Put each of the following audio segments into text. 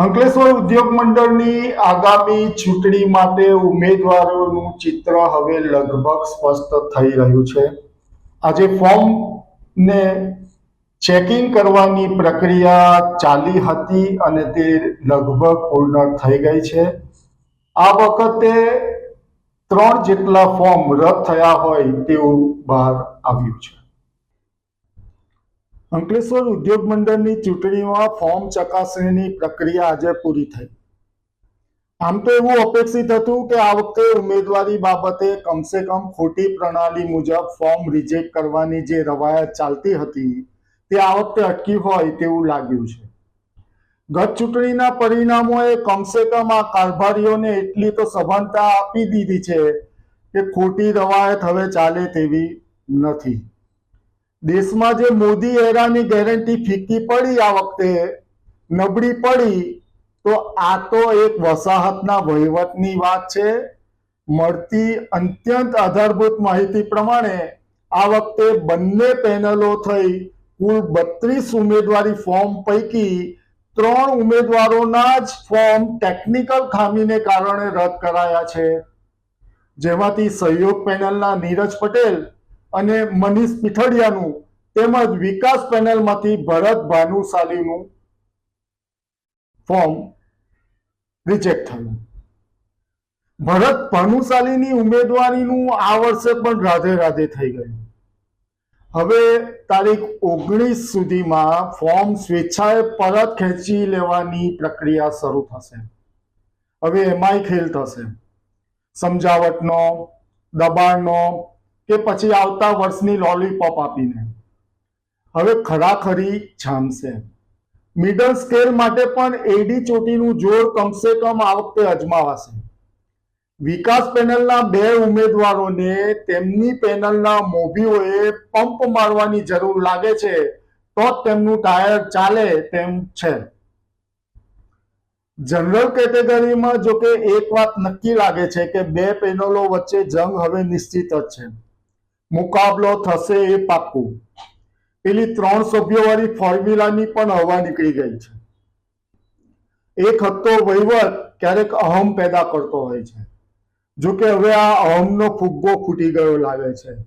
અંકલેશ્વર ઉદ્યોગ મંડળની આગામી ચૂંટણી માટે ઉમેદવારોનું ચિત્ર હવે લગભગ સ્પષ્ટ થઈ રહ્યું છે. આજે ફોર્મને ચેકિંગ કરવાની પ્રક્રિયા ચાલી હતી અને તે લગભગ પૂર્ણ થઈ ગઈ છે. આ વખતે ત્રણ જેટલા ફોર્મ રદ થયા હોય તેવું બહાર આવ્યું છે. અંકલેશ્વર ઉદ્યોગ મંડળની ચૂંટણીમાં ફોર્મ ચકાસણીની પ્રક્રિયા આજે પૂરી થઈ. આમ તો એવું અપેક્ષિત હતું કે આ વખતે ઉમેદવારી બાબતે કમસે કમ ખોટી પ્રણાલી મુજબ ફોર્મ રિજેક્ટ કરવાની જે રવાયત ચાલતી હતી, તે આ વખતે અટકી હોય તેવું લાગ્યું છે. ગત ચૂંટણીના પરિણામોએ કમસે કમ આ કારભારીઓને એટલી તો સભાનતા આપી દીધી છે કે ખોટી રવાયત હવે ચાલે તેવી નથી. દેશમાં જે મોદી એરાની ગેરંટી ફીકી પડી આ વખતે, નબળી પડી, તો આ તો એક વસાહતના વહીવટની વાત છે. મળતી અત્યંત આધારભૂત માહિતી પ્રમાણે, આ વખતે બંને પેનલો થઈ કુલ બત્રીસ ઉમેદવારી ફોર્મ પૈકી ત્રણ ઉમેદવારોના જ ફોર્મ ટેકનિકલ ખામીને કારણે રદ કરાયા છે. જેમાંથી સહયોગ પેનલના નીરજ પટેલ અને મનીષ પીઠડિયાનું તેમજ વિકાસ પેનલમાંથી ભરત ભાનુશાલીનું ફોર્મ રિજેક્ટ થયું. ભરત ભાનુશાલીની ઉમેદવારીનું આ વર્ષે પણ રાધે રાધે થઈ ગયું. હવે તારીખ ઓગણીસ સુધીમાં ફોર્મ સ્વેચ્છાએ પરત ખેંચી લેવાની પ્રક્રિયા શરૂ થશે. હવે એમાંય ખેલ થશે. સમજાવટનો, દબાણનો કે પછી આવતા વર્ષની લોલીપોપ આપીને. હવે ખરાખરી જામશે. મિડલ સ્કેલ માટે પણ એડી ચોટીનું જોર કમસે કમ આ વખતે અજમાવાશે. વિકાસ પેનલના બે ઉમેદવારોને તેમની પેનલના મોભીઓએ પંપ મારવાની જરૂર લાગે છે, તો તેમનું ટાયર ચાલે તેમ છે. જનરલ કેટેગરીમાં જોકે એક વાત નક્કી લાગે છે કે બે પેનલો વચ્ચે જંગ હવે નિશ્ચિત જ છે. મુકાબલો થશે એ પાક્કું. પેલી ત્રણ સભ્યોવાળી ફોર્મ્યુલાની પણ હવા નીકળી ગઈ છે. એક હતો વહીવટ, ક્યારેક અહમ પેદા કરતો હોય છે. જો કે હવે આ અહમનો ફુગ્ગો ફૂટી ગયો લાગે છે.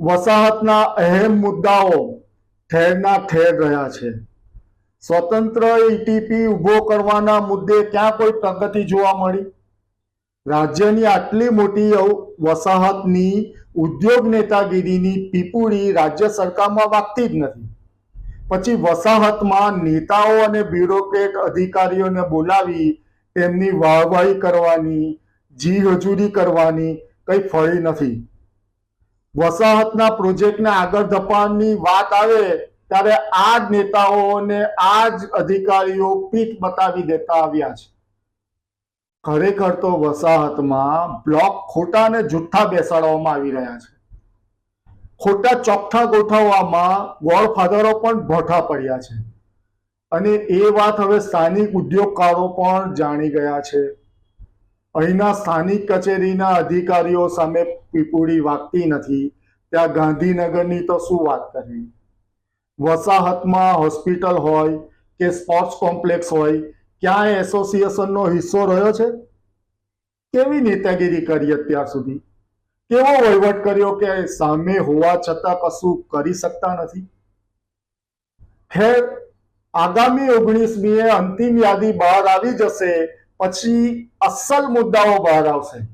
વસાહતના અહેમ મુદ્દાઓ ઠેરના ઠેર રહ્યા છે. સ્વતંત્ર ઈટીપી ઊભો કરવાના મુદ્દે ક્યાં કોઈ પ્રગતિ જોવા મળી? રાજ્યની આટલી મોટી વસાહતની ઉદ્યોગ નેતાગીરીની પીપુડી રાજ્ય સરકારમાં વાગતી જ નથી. પછી વસાહતમાં નેતાઓ અને બ્યુરોક્રેટ અધિકારીઓને બોલાવી તેમની વાહવાહી કરવાની, જી હજૂરી કરવાની કંઈ ફળી નથી. વસાહતના પ્રોજેક્ટને આગળ ધપાવવાની વાત આવે ત્યારે આ જ નેતાઓને આ જ અધિકારીઓ પીઠ બતાવી દેતા આવ્યા છે. ખરેખર તો વસાહતમાં બ્લોક ખોટા અને જુઠ્ઠા બેસાડવામાં આવી રહ્યા છે. ખોટા ચોખ્ઠા ગોઠવવામાં ગોળફાધરો પણ ભોઠા પડ્યા છે. અને એ વાત હવે સ્થાનિક ઉદ્યોગકારો પણ જાણી ગયા છે. અહીંના સ્થાનિક કચેરીના અધિકારીઓ સામે પીપુડી વાગતી નથી. ત્યાં ગાંધીનગરની તો શું વાત કરવી? વસાહતમાં હોસ્પિટલ હોય કે સ્પોર્ટ્સ કોમ્પ્લેક્સ હોય ક્યાંય એસોસિએશનનો હિસ્સો રહ્યો છે? કેવી નેતાગીરી કરી અત્યાર સુધી? કેવો વહીવટ કર્યો કે સામે હોવા છતાં કશું કરી શકતા નથી? ખેર, આગામી ઓગણીસમીએ અંતિમ યાદી બહાર આવી જશે, પછી અસલ મુદ્દાઓ બહાર આવશે.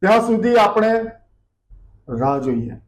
ત્યાં સુધી આપણે રાહ જોઈએ.